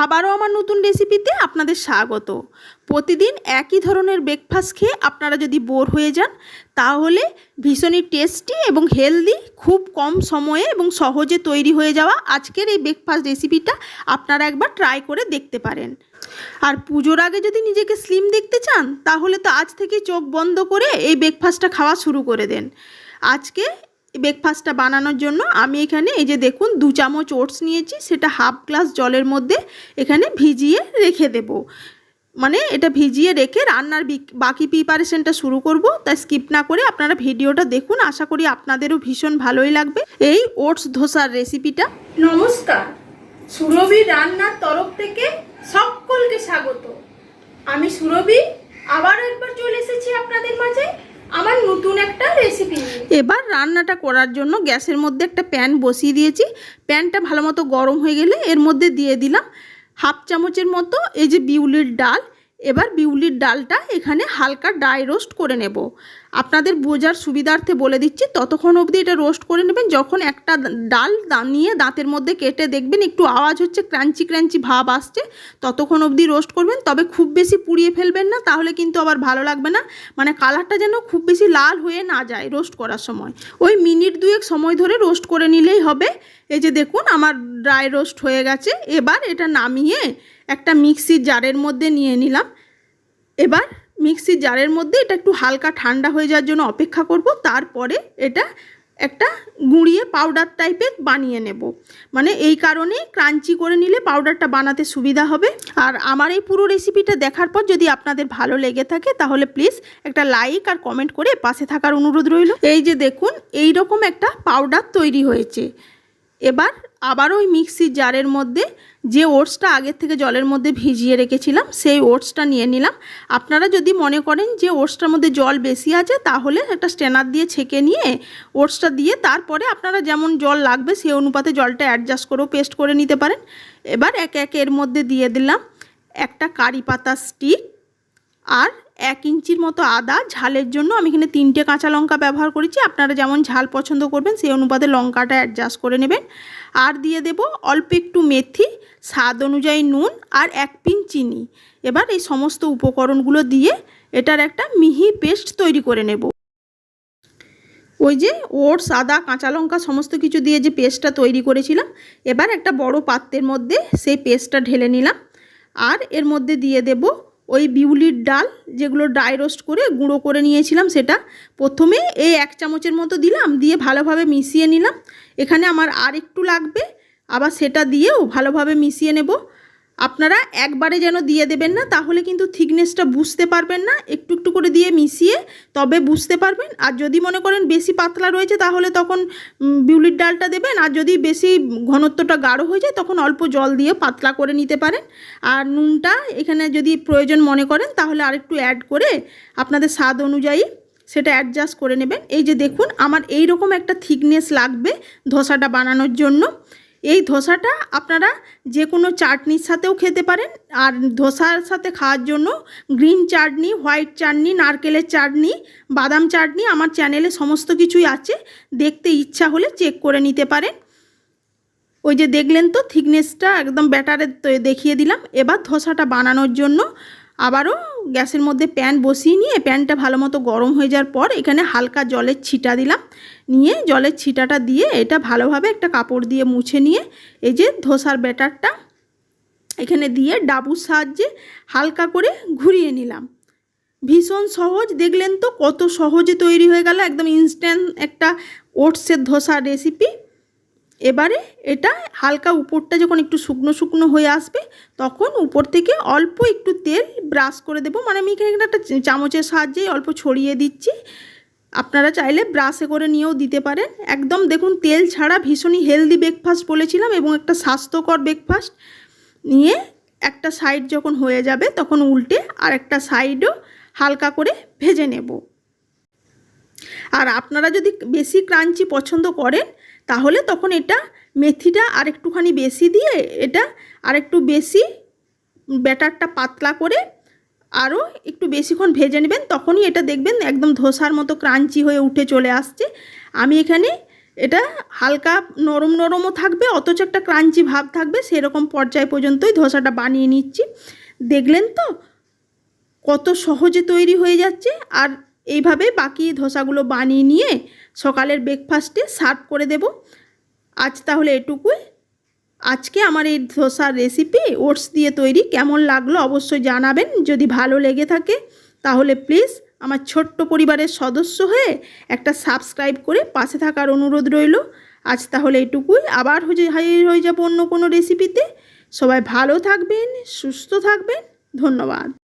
আবারও আমার নতুন রেসিপিতে আপনাদের স্বাগত। প্রতিদিন একই ধরনের ব্রেকফাস্ট খেয়ে আপনারা যদি বোর হয়ে যান, তাহলে ভীষণই টেস্টি এবং হেলদি খুব কম সময়ে এবং সহজে তৈরি হয়ে যাওয়া আজকের এই ব্রেকফাস্ট রেসিপিটা আপনারা একবার ট্রাই করে দেখতে পারেন। আর পুজোর আগে যদি নিজেকে স্লিম দেখতে চান, তাহলে তো আজ থেকে চোখ বন্ধ করে এই ব্রেকফাস্টটা খাওয়া শুরু করে দেন। আজকে ব্রেকফাস্টটা বানানোর জন্য আমি এখানে এই যে দেখুন দু চামচ ওটস নিয়েছি, সেটা হাফ গ্লাস জলের মধ্যে এখানে ভিজিয়ে রেখে দেব। মানে এটা ভিজিয়ে রেখে রান্নার বাকি প্রিপারেশনটা শুরু করব। তাই স্কিপ না করে আপনারা ভিডিওটা দেখুন, আশা করি আপনাদেরও ভীষণ ভালোই লাগবে। এই ওটস ধোসার রেসিপিটা নমস্কার। সুরভি রান্নার তরফ থেকে সকলকে স্বাগত। আমি সুরভি আবার একবার চলে এসেছি আপনাদের মাঝে। আমার এবার রান্নাটা করার জন্য গ্যাসের মধ্যে একটা প্যান বসিয়ে দিয়েছি। প্যানটা ভালো মতো গরম হয়ে গেলে এর মধ্যে দিয়ে দিলাম হাফ চামচের মতো এই যে বিউলির ডাল। এবার বিউলির ডালটা এখানে হালকা ড্রাই রোস্ট করে নেব। আপনাদের বোঝার সুবিধার্থে বলে দিচ্ছি, ততক্ষণ অবধি এটা রোস্ট করে নেবেন। যখন একটা ডাল নিয়ে দাঁতের মধ্যে কেটে দেখবেন, একটু আওয়াজ হচ্ছে ক্রাঞ্চি ক্রাঞ্চি ভাব আসছে, ততক্ষণ অবধি রোস্ট করবেন। তবে খুব বেশি পুড়িয়ে ফেলবেন না, তাহলে কিন্তু আবার ভালো লাগবে না। মানে কালারটা যেন খুব বেশি লাল হয়ে না যায় রোস্ট করার সময়। ওই মিনিট দুয়েক সময় ধরে রোস্ট করে নিলেই হবে। এই যে দেখুন, আমার ড্রাই রোস্ট হয়ে গেছে। এবার এটা নামিয়ে একটা মিক্সির জারের মধ্যে নিয়ে নিলাম। এবার মিক্সির জারের মধ্যে এটা একটু হালকা ঠান্ডা হয়ে যাওয়ার জন্য অপেক্ষা করব। তারপরে এটা একটা গুঁড়িয়ে পাউডার টাইপের বানিয়ে নেব। মানে এই কারণে ক্রাঞ্চি করে নিলে পাউডারটা বানাতে সুবিধা হবে। আর আমার এই পুরো রেসিপিটা দেখার পর যদি আপনাদের ভালো লেগে থাকে, তাহলে প্লিজ একটা লাইক আর কমেন্ট করে পাশে থাকার অনুরোধ রইল। এই যে দেখুন এই রকম একটা পাউডার তৈরি হয়েছে। এবার আবার ওই মিক্সির জারের মধ্যে যে ওটসটা আগের থেকে জলের মধ্যে ভিজিয়ে রেখেছিলাম, সেই ওটসটা নিয়ে নিলাম। আপনারা যদি মনে করেন যে ওটসটার মধ্যে জল বেশি আছে, তাহলে একটা স্ট্যানার দিয়ে ছেঁকে নিয়ে ওটসটা দিয়ে তারপরে আপনারা যেমন জল লাগবে, সেই অনুপাতে জলটা অ্যাডজাস্ট করেও পেস্ট করে নিতে পারেন। এবার একে একে এর মধ্যে দিয়ে দিলাম একটা কারি পাতা স্টিক আর এক ইঞ্চির মতো আদা, ঝালের জন্য আমি এখানে তিনটে কাঁচা লঙ্কা ব্যবহার করেছি। আপনারা যেমন ঝাল পছন্দ করবেন, সেই অনুপাতে লঙ্কাটা অ্যাডজাস্ট করে নেবেন। আর দিয়ে দেব অল্প একটু মেথি, স্বাদ অনুযায়ী নুন আর এক পিন চিনি। এবার এই সমস্ত উপকরণগুলো দিয়ে এটার একটা মিহি পেস্ট তৈরি করে নেব। ওই যে ওটস, আদা, কাঁচা লঙ্কা সমস্ত কিছু দিয়ে যে পেস্টটা তৈরি করেছিলাম, এবার একটা বড় পাত্রের মধ্যে সেই পেস্টটা ঢেলে নিলাম। আর এর মধ্যে দিয়ে দেব ওই বিউলির ডাল যেগুলো ড্রাই রোস্ট করে গুঁড়ো করে নিয়েছিলাম সেটা প্রথমে এই এক চামচের মতো দিলাম, দিয়ে ভালোভাবে মিশিয়ে নিলাম। এখানে আমার আর একটু লাগবে, আবার সেটা দিয়েও ভালোভাবে মিশিয়ে নেব। আপনারা একবারে যেন দিয়ে দেবেন না, তাহলে কিন্তু থিকনেসটা বুঝতে পারবেন না, একটু একটু করে দিয়ে মিশিয়ে তবে বুঝতে পারবেন। আর যদি মনে করেন বেশি পাতলা রয়েছে, তাহলে তখন বিউলির ডালটা দেবেন। আর যদি বেশি ঘনত্বটা গাঢ় হয়ে যায়, তখন অল্প জল দিয়ে পাতলা করে নিতে পারেন। আর নুনটা এখানে যদি প্রয়োজন মনে করেন, তাহলে আরেকটু অ্যাড করে আপনাদের স্বাদ অনুযায়ী সেটা অ্যাডজাস্ট করে নেবেন। এই যে দেখুন, আমার এই রকম একটা থিকনেস লাগবে ধোসাটা বানানোর জন্য। এই ধোসাটা আপনারা যে কোনো চাটনির সাথেও খেতে পারেন। আর ধোসার সাথে খাওয়ার জন্য গ্রিন চাটনি, হোয়াইট চাটনি, নারকেলের চাটনি, বাদাম চাটনি আমার চ্যানেলে সমস্ত কিছুই আছে। দেখতে ইচ্ছা হলে চেক করে নিতে পারেন। ওই যে দেখলেন তো থিকনেসটা একদম ব্যাটারে দেখিয়ে দিলাম। এবার ধোসাটা বানানোর জন্য আবারও গ্যাসের মধ্যে প্যান বসিয়ে নিয়ে প্যানটা ভালো মতো গরম হয়ে যাওয়ার পর এখানে হালকা জলের ছিটা দিলাম। নিয়ে জলের ছিটাটা দিয়ে এটা ভালোভাবে একটা কাপড় দিয়ে মুছে নিয়ে এই যে ধোসার ব্যাটারটা এখানে দিয়ে ডাবুর সাহায্যে হালকা করে ঘুরিয়ে নিলাম। ভীষণ সহজ, দেখলেন তো কত সহজে তৈরি হয়ে গেল। একদম ইনস্ট্যান্ট একটা ওটসের ধোসা রেসিপি এবারে এটা হালকা উপরটা যখন একটু শুকনো শুকনো হয়ে আসবে, তখন উপর থেকে অল্প একটু তেল ব্রাশ করে দেবো। মানে আমি এখানে একটা চামচের সাহায্যেই অল্প ছড়িয়ে দিচ্ছি। আপনারা চাইলে ব্রাশে করে নিয়েও দিতে পারেন। একদম দেখুন, তেল ছাড়া ভীষণই হেলদি ব্রেকফাস্ট বলেছিলাম এবং একটা স্বাস্থ্যকর ব্রেকফাস্ট নিয়ে একটা সাইড যখন হয়ে যাবে, তখন উল্টে আর একটা সাইডও হালকা করে ভেজে নেব। আর আপনারা যদি বেশি ক্রাঞ্চি পছন্দ করেন, তাহলে তখন এটা মেথিটা আর একটুখানি বেশি দিয়ে এটা আর একটু বেশি ব্যাটারটা পাতলা করে আরও একটু বেশিক্ষণ ভেজে নেবেন, তখনই এটা দেখবেন একদম ধোসার মতো ক্রাঞ্চি হয়ে উঠে চলে আসছে। আমি এখানে এটা হালকা নরম নরমও থাকবে, অথচ একটা ক্রাঞ্চি ভাব থাকবে, সেরকম পর্যায় পর্যন্তই ধোসাটা বানিয়ে নিচ্ছি। দেখলেন তো কত সহজে তৈরি হয়ে যাচ্ছে, আর এইভাবে বাকি ধোসাগুলো বানিয়ে নিয়ে সকালের ব্রেকফাস্টে সার্ভ করে দেব। আজ তাহলে এটুকুই। আজকে আমার এই ধোসার রেসিপি ওটস দিয়ে তৈরি, কেমন লাগল অবশ্যই জানাবেন। যদি ভালো লেগে থাকে, তাহলে প্লিজ আমার ছোট্ট পরিবারের সদস্য হয়ে একটা সাবস্ক্রাইব করে পাশে থাকার অনুরোধ রইল। আজ তাহলে এটুকুই। আবার হাজির হয়ে যাব অন্য কোনো রেসিপিতে সবাই ভালো থাকবেন, সুস্থ থাকবেন। ধন্যবাদ।